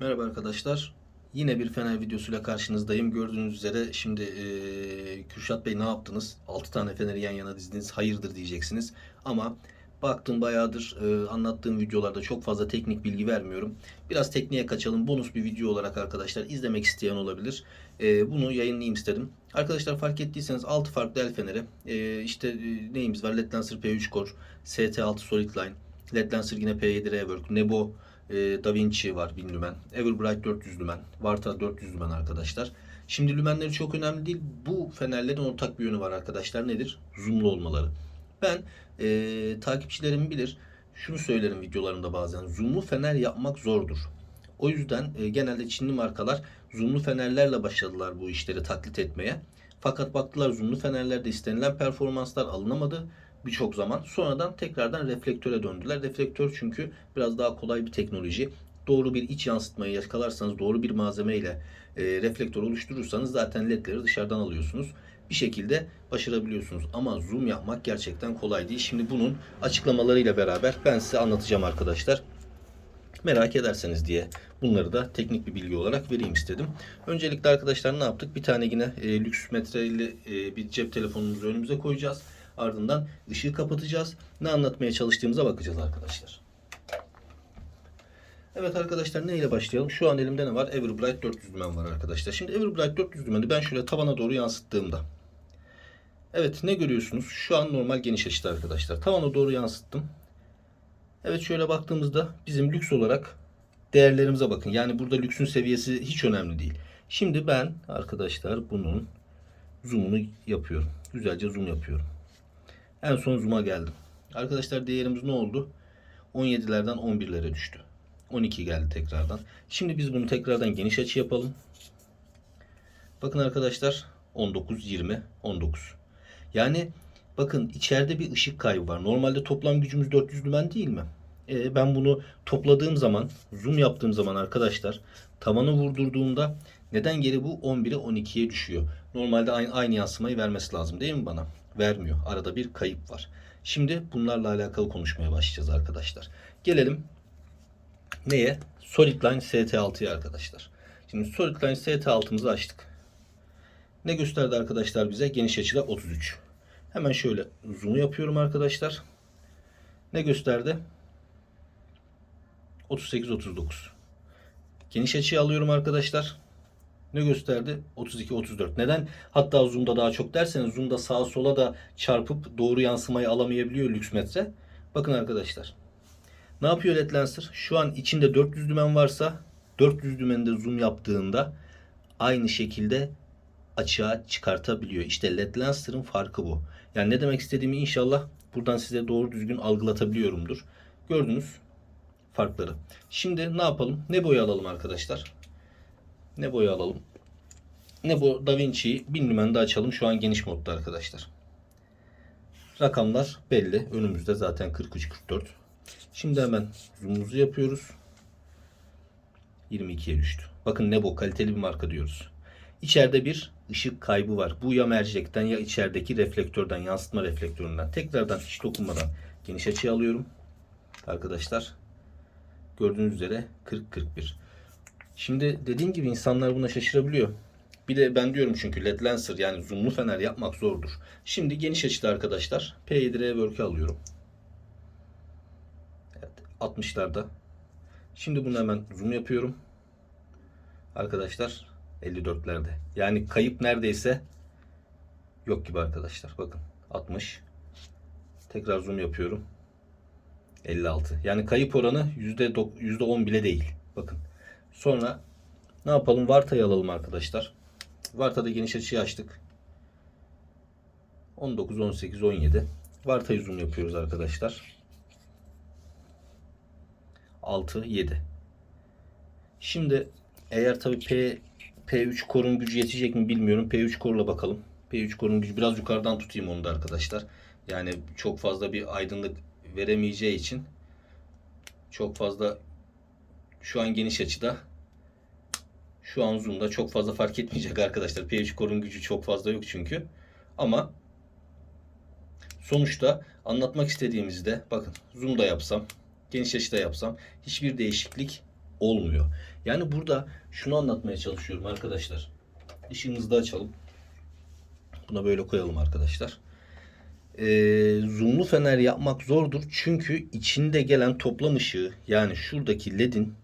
Merhaba arkadaşlar. Yine bir fener videosuyla karşınızdayım. Gördüğünüz üzere şimdi eee, Kürşat Bey ne yaptınız? 6 tane feneri yan yana dizdiniz. Hayırdır diyeceksiniz. Ama baktım bayağıdır eee, anlattığım videolarda çok fazla teknik bilgi vermiyorum. Biraz tekniğe kaçalım. Bonus bir video olarak arkadaşlar izlemek isteyen olabilir. Eee, bunu yayınlayayım istedim. Arkadaşlar fark ettiyseniz 6 farklı el feneri. Eee işte eee, neyimiz var? LED Lancer P3 Core, ST6 Solid Line, LED Lancer yine P7 Rework, Nebo e, Da Vinci var 1000 lümen. Everbright 400 lümen. Varta 400 lümen arkadaşlar. Şimdi lümenleri çok önemli değil. Bu fenerlerin ortak bir yönü var arkadaşlar. Nedir? Zoomlu olmaları. Ben e, takipçilerim bilir. Şunu söylerim videolarımda bazen. Zoomlu fener yapmak zordur. O yüzden e, genelde Çinli markalar zoomlu fenerlerle başladılar bu işleri taklit etmeye. Fakat baktılar zoomlu fenerlerde istenilen performanslar alınamadı birçok zaman. Sonradan tekrardan reflektöre döndüler. Reflektör çünkü biraz daha kolay bir teknoloji. Doğru bir iç yansıtmayı yakalarsanız, doğru bir malzemeyle e, reflektör oluşturursanız zaten ledleri dışarıdan alıyorsunuz. Bir şekilde başarabiliyorsunuz. Ama zoom yapmak gerçekten kolay değil. Şimdi bunun açıklamalarıyla beraber ben size anlatacağım arkadaşlar. Merak ederseniz diye bunları da teknik bir bilgi olarak vereyim istedim. Öncelikle arkadaşlar ne yaptık? Bir tane yine e, lüks metreli e, bir cep telefonumuzu önümüze koyacağız. Ardından ışığı kapatacağız. Ne anlatmaya çalıştığımıza bakacağız arkadaşlar. Evet arkadaşlar ne ile başlayalım? Şu an elimde ne var? Everbright 400 dümen var arkadaşlar. Şimdi Everbright 400 dümeni ben şöyle tavana doğru yansıttığımda. Evet ne görüyorsunuz? Şu an normal geniş açıda arkadaşlar. Tavana doğru yansıttım. Evet şöyle baktığımızda bizim lüks olarak değerlerimize bakın. Yani burada lüksün seviyesi hiç önemli değil. Şimdi ben arkadaşlar bunun zoom'unu yapıyorum. Güzelce zoom yapıyorum. En son zoom'a geldim. Arkadaşlar değerimiz ne oldu? 17'lerden 11'lere düştü. 12 geldi tekrardan. Şimdi biz bunu tekrardan geniş açı yapalım. Bakın arkadaşlar 19, 20, 19. Yani bakın içeride bir ışık kaybı var. Normalde toplam gücümüz 400 lümen değil mi? E, ben bunu topladığım zaman, zoom yaptığım zaman arkadaşlar tavanı vurdurduğumda neden geri bu 11'e 12'ye düşüyor? Normalde aynı, aynı yansımayı vermesi lazım değil mi bana? Vermiyor. Arada bir kayıp var. Şimdi bunlarla alakalı konuşmaya başlayacağız arkadaşlar. Gelelim neye? SolidLine ST6'ya arkadaşlar. Şimdi SolidLine ST6'mızı açtık. Ne gösterdi arkadaşlar bize? Geniş açıda 33. Hemen şöyle zoom yapıyorum arkadaşlar. Ne gösterdi? 38 39. Geniş açıyı alıyorum arkadaşlar. Ne gösterdi? 32 34. Neden? Hatta zoom'da daha çok derseniz zoom'da sağa sola da çarpıp doğru yansımayı alamayabiliyor lüks metre. Bakın arkadaşlar. Ne yapıyor LED Lancer? Şu an içinde 400 dümen varsa 400 dümende zoom yaptığında aynı şekilde açığa çıkartabiliyor. İşte LED Lancer'ın farkı bu. Yani ne demek istediğimi inşallah buradan size doğru düzgün algılatabiliyorumdur. Gördünüz farkları. Şimdi ne yapalım? Ne boya alalım arkadaşlar? Ne boya alalım? Ne bu Da Vinci'yi 1000 lümende açalım. Şu an geniş modda arkadaşlar. Rakamlar belli. Önümüzde zaten 43-44. Şimdi hemen zoom'umuzu yapıyoruz. 22'ye düştü. Bakın Nebo kaliteli bir marka diyoruz. İçeride bir ışık kaybı var. Bu ya mercekten ya içerideki reflektörden, yansıtma reflektöründen. Tekrardan hiç dokunmadan geniş açıya alıyorum. Arkadaşlar gördüğünüz üzere 40-41. Şimdi dediğim gibi insanlar buna şaşırabiliyor. Bir de ben diyorum çünkü LED Lancer yani zoomlu fener yapmak zordur. Şimdi geniş açıda arkadaşlar P7 Rework'ü alıyorum. Evet 60'larda. Şimdi bunu hemen zoom yapıyorum. Arkadaşlar 54'lerde. Yani kayıp neredeyse yok gibi arkadaşlar. Bakın 60. Tekrar zoom yapıyorum. 56. Yani kayıp oranı %10 %10 bile değil. Bakın. Sonra ne yapalım? Varta'yı alalım arkadaşlar. Varta'da geniş açıyı açtık. 19, 18, 17. Varta'yı zoom yapıyoruz arkadaşlar. 6, 7. Şimdi eğer tabi P P3 korun gücü yetecek mi bilmiyorum. P3 korla bakalım. P3 korun gücü biraz yukarıdan tutayım onu da arkadaşlar. Yani çok fazla bir aydınlık veremeyeceği için çok fazla şu an geniş açıda şu an zoom'da çok fazla fark etmeyecek arkadaşlar. P3 korun gücü çok fazla yok çünkü. Ama sonuçta anlatmak istediğimizde bakın zoom'da yapsam, geniş açıda yapsam hiçbir değişiklik olmuyor. Yani burada şunu anlatmaya çalışıyorum arkadaşlar. Işığımızı da açalım. Buna böyle koyalım arkadaşlar. Ee, zoomlu fener yapmak zordur. Çünkü içinde gelen toplam ışığı yani şuradaki ledin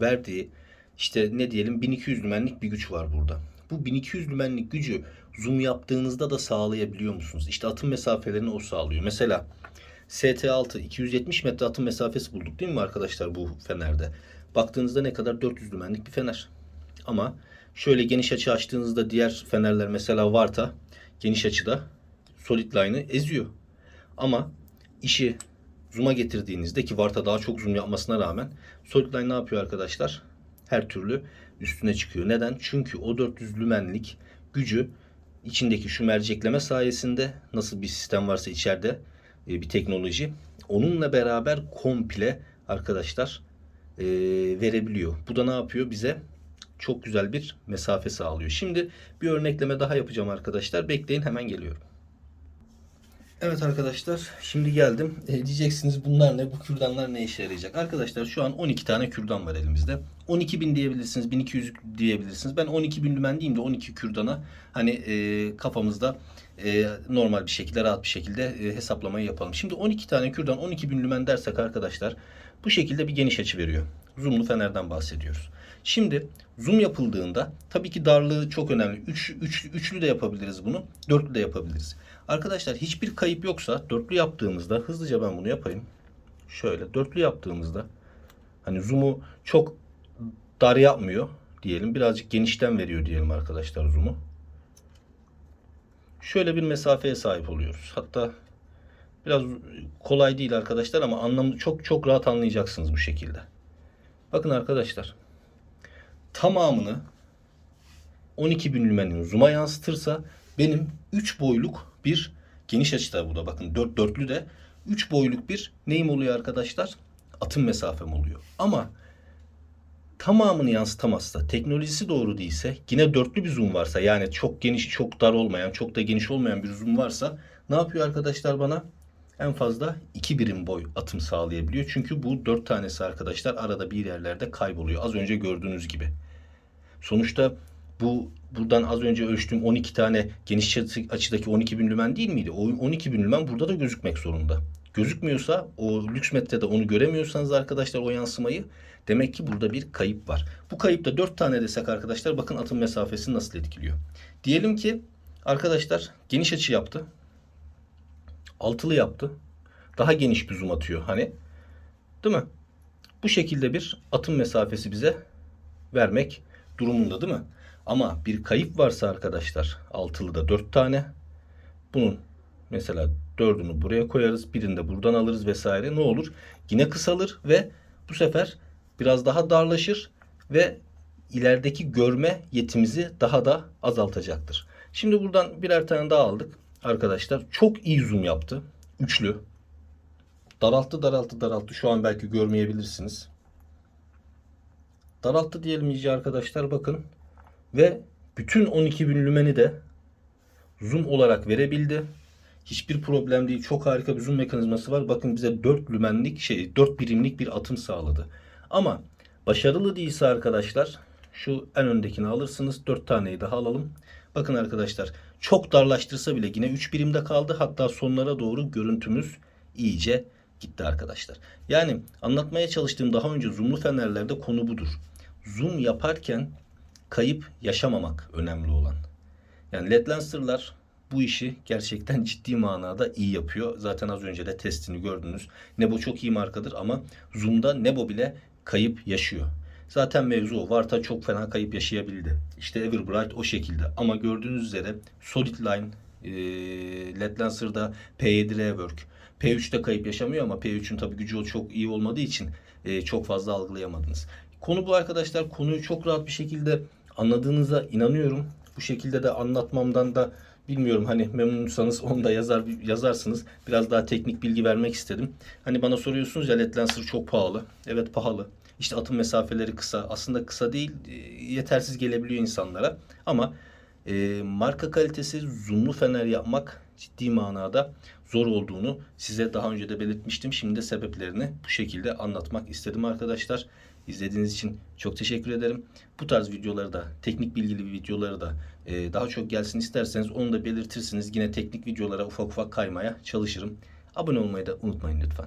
verdiği işte ne diyelim 1200 lümenlik bir güç var burada. Bu 1200 lümenlik gücü zoom yaptığınızda da sağlayabiliyor musunuz? İşte atım mesafelerini o sağlıyor. Mesela ST6 270 metre atım mesafesi bulduk değil mi arkadaşlar bu fenerde? Baktığınızda ne kadar 400 lümenlik bir fener. Ama şöyle geniş açı açtığınızda diğer fenerler mesela Varta geniş açıda solid line'ı eziyor. Ama işi zoom'a getirdiğinizde ki Varta daha çok zoom yapmasına rağmen solid line ne yapıyor arkadaşlar? Her türlü üstüne çıkıyor. Neden? Çünkü o 400 lümenlik gücü içindeki şu mercekleme sayesinde nasıl bir sistem varsa içeride e, bir teknoloji onunla beraber komple arkadaşlar e, verebiliyor. Bu da ne yapıyor? Bize çok güzel bir mesafe sağlıyor. Şimdi bir örnekleme daha yapacağım arkadaşlar. Bekleyin hemen geliyorum. Evet arkadaşlar şimdi geldim. E, diyeceksiniz bunlar ne? Bu kürdanlar ne işe yarayacak? Arkadaşlar şu an 12 tane kürdan var elimizde. 12.000 diyebilirsiniz, 1200 diyebilirsiniz. Ben 12.000 lümen diyeyim de 12 kürdana hani e, kafamızda e, normal bir şekilde, rahat bir şekilde e, hesaplamayı yapalım. Şimdi 12 tane kürdan 12.000 lümen dersek arkadaşlar bu şekilde bir geniş açı veriyor. Zoomlu fenerden bahsediyoruz. Şimdi zoom yapıldığında tabii ki darlığı çok önemli. Üç, üç, üçlü de yapabiliriz bunu. Dörtlü de yapabiliriz. Arkadaşlar hiçbir kayıp yoksa dörtlü yaptığımızda hızlıca ben bunu yapayım. Şöyle dörtlü yaptığımızda hani zoom'u çok dar yapmıyor diyelim. Birazcık genişten veriyor diyelim arkadaşlar zoom'u. Şöyle bir mesafeye sahip oluyoruz. Hatta biraz kolay değil arkadaşlar ama anlamı çok çok rahat anlayacaksınız bu şekilde. Bakın arkadaşlar tamamını 12 bin lümenin zoom'a yansıtırsa benim 3 boyluk bir geniş açıda bu da bakın 4 dörtlü de 3 boyluk bir neyim oluyor arkadaşlar? Atım mesafem oluyor. Ama tamamını yansıtamazsa, teknolojisi doğru değilse, yine dörtlü bir zoom varsa yani çok geniş, çok dar olmayan, çok da geniş olmayan bir zoom varsa ne yapıyor arkadaşlar bana? En fazla 2 birim boy atım sağlayabiliyor. Çünkü bu 4 tanesi arkadaşlar arada bir yerlerde kayboluyor. Az önce gördüğünüz gibi. Sonuçta bu buradan az önce ölçtüğüm 12 tane geniş açıdaki 12 bin lümen değil miydi? O 12 bin lümen burada da gözükmek zorunda. Gözükmüyorsa o lüks metrede onu göremiyorsanız arkadaşlar o yansımayı demek ki burada bir kayıp var. Bu kayıpta 4 tane desek arkadaşlar bakın atım mesafesini nasıl etkiliyor. Diyelim ki arkadaşlar geniş açı yaptı. Altılı yaptı. Daha geniş bir zoom atıyor hani. Değil mi? Bu şekilde bir atım mesafesi bize vermek durumunda değil mi? Ama bir kayıp varsa arkadaşlar altılıda 4 tane. Bunun mesela dördünü buraya koyarız. Birini de buradan alırız vesaire. Ne olur? Yine kısalır ve bu sefer biraz daha darlaşır ve ilerideki görme yetimizi daha da azaltacaktır. Şimdi buradan birer tane daha aldık. Arkadaşlar çok iyi zoom yaptı. Üçlü. Daralttı daralttı daralttı. Şu an belki görmeyebilirsiniz. Daralttı diyelim iyice arkadaşlar bakın. Ve bütün 12 bin lümeni de zoom olarak verebildi. Hiçbir problem değil. Çok harika bir zoom mekanizması var. Bakın bize 4 lümenlik şey 4 birimlik bir atım sağladı. Ama başarılı değilse arkadaşlar şu en öndekini alırsınız. 4 taneyi daha alalım. Bakın arkadaşlar çok darlaştırsa bile yine 3 birimde kaldı. Hatta sonlara doğru görüntümüz iyice gitti arkadaşlar. Yani anlatmaya çalıştığım daha önce zoomlu fenerlerde konu budur. Zoom yaparken kayıp yaşamamak önemli olan. Yani LED Lancer'lar bu işi gerçekten ciddi manada iyi yapıyor. Zaten az önce de testini gördünüz. Nebo çok iyi markadır ama Zoom'da Nebo bile kayıp yaşıyor. Zaten mevzu o. Varta çok fena kayıp yaşayabildi. İşte Everbright o şekilde. Ama gördüğünüz üzere Solid Line, e, LED Lancer'da P7 Rework, P3'te kayıp yaşamıyor ama P3'ün tabi gücü çok iyi olmadığı için e, çok fazla algılayamadınız. Konu bu arkadaşlar. Konuyu çok rahat bir şekilde anladığınıza inanıyorum. Bu şekilde de anlatmamdan da bilmiyorum hani memnunsanız onu da yazar yazarsınız. Biraz daha teknik bilgi vermek istedim. Hani bana soruyorsunuz ya LED Lancer çok pahalı. Evet pahalı. İşte atım mesafeleri kısa. Aslında kısa değil, e, yetersiz gelebiliyor insanlara. Ama e, marka kalitesi zoomlu fener yapmak ciddi manada zor olduğunu size daha önce de belirtmiştim. Şimdi de sebeplerini bu şekilde anlatmak istedim arkadaşlar. İzlediğiniz için çok teşekkür ederim. Bu tarz videoları da, teknik bilgili videoları da e, daha çok gelsin isterseniz onu da belirtirsiniz. Yine teknik videolara ufak ufak kaymaya çalışırım. Abone olmayı da unutmayın lütfen.